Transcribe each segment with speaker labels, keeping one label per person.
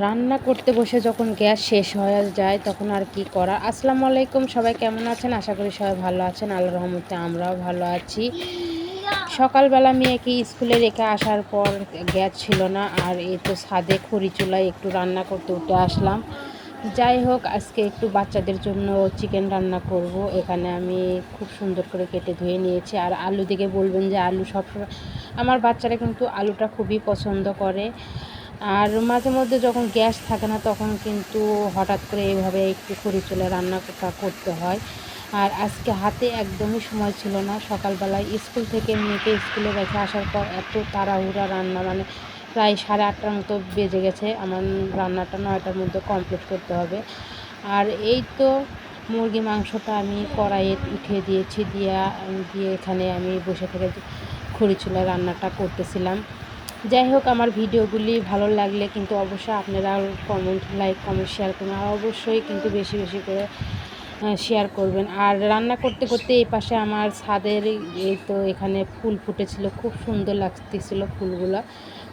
Speaker 1: রান্না করতে বসে যখন গ্যাস শেষ হয়ে যায় তখন আর কি করা? আসসালামু আলাইকুম, সবাই কেমন আছেন? আশা করি সবাই ভালো আছেন। আল্লাহ রহমতে আমরাও ভালো আছি। সকালবেলা মেয়েকে স্কুলে রেখে আসার পর গ্যাস ছিল না আর এই তো ছাদে খড়ি চুলায় একটু রান্না করতে উঠে আসলাম। যাই হোক, আজকে একটু বাচ্চাদের জন্য চিকেন রান্না করব। এখানে আমি খুব সুন্দর করে কেটে ধুয়ে নিয়েছি। আর আলু দিকে বলবেন যে আলু সবসময় আমার বাচ্চারা কিন্তু আলুটা খুবই পছন্দ করে। আর মাঝে মধ্যে যখন গ্যাস থাকে না, তখন কিন্তু হঠাৎ করে এইভাবে একটু খড়ি চুলে রান্নাটা করতে হয়। আর আজকে হাতে একদমই সময় ছিল না। সকালবেলায় স্কুল থেকে মেয়েকে স্কুলে রেখে আসার পর এত তাড়াহুড়া রান্না মানে প্রায় সাড়ে আটটার মতো বেজে গেছে। আমার রান্নাটা নয়টার মধ্যে কমপ্লিট করতে হবে। আর এই তো মুরগি মাংসটা আমি কড়াইয়ে উঠিয়ে দিয়েছি, দিয়া, দিয়ে এখানে আমি বসে থেকে খড়ি চুলায় রান্নাটা করতেছিলাম। যাই হোক, আমার ভিডিওগুলি ভালো লাগলে কিন্তু অবশ্যই আপনারা কমেন্ট লাইক কমেন্ট শেয়ার করুন। আর অবশ্যই কিন্তু বেশি বেশি করে শেয়ার করবেন। আর রান্না করতে করতে এই পাশে আমার ছাদের এই তো এখানে ফুল ফুটেছিল, খুব সুন্দর লাগতেছিল ফুলগুলো।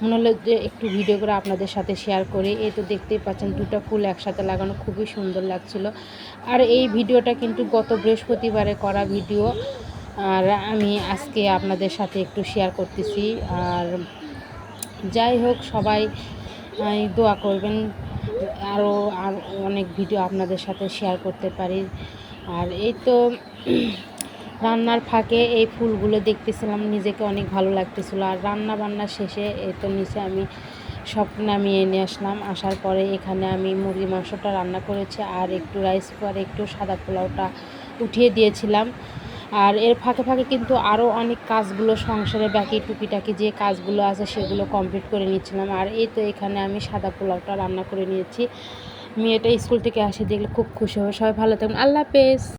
Speaker 1: মনে হলো যে একটু ভিডিও করে আপনাদের সাথে শেয়ার করি। এই তো দেখতেই পাচ্ছেন, দুটো ফুল একসাথে লাগানো, খুবই সুন্দর লাগছিল। আর এই ভিডিওটা কিন্তু গত বৃহস্পতিবারে করা ভিডিও আর আমি আজকে আপনাদের সাথে একটু শেয়ার করতেছি। আর যাই হোক, সবাই দোয়া করবেন। আরও আর অনেক ভিডিও আপনাদের সাথে শেয়ার করতে পারি। আর এই তো রান্নার ফাঁকে এই ফুলগুলো দেখতেছিলাম, নিজেকে অনেক ভালো লাগতেছিলো। আর রান্না বান্না শেষে এই তো নিচে আমি সব নামিয়ে নিয়ে আসলাম। আসার পরে এখানে আমি মুরগি মাংসটা রান্না করেছি, আর একটু রাইস কুকার একটু সাদা পোলাওটা উঠিয়ে দিয়েছিলাম। আর এর ফাঁকে ফাঁকে কিন্তু আরও অনেক কাজগুলো, সংসারে বাকি টুকিটাকি যে কাজগুলো আছে সেগুলো কমপ্লিট করে নিচ্ছিলাম। আর এই তো এখানে আমি সাদা পোলাওটা রান্না করে নিয়েছি। মেয়েটা স্কুল থেকে আসে দেখলে খুব খুশি হবে। সবাই ভালো থাকুন আল্লাহ হাফেজ।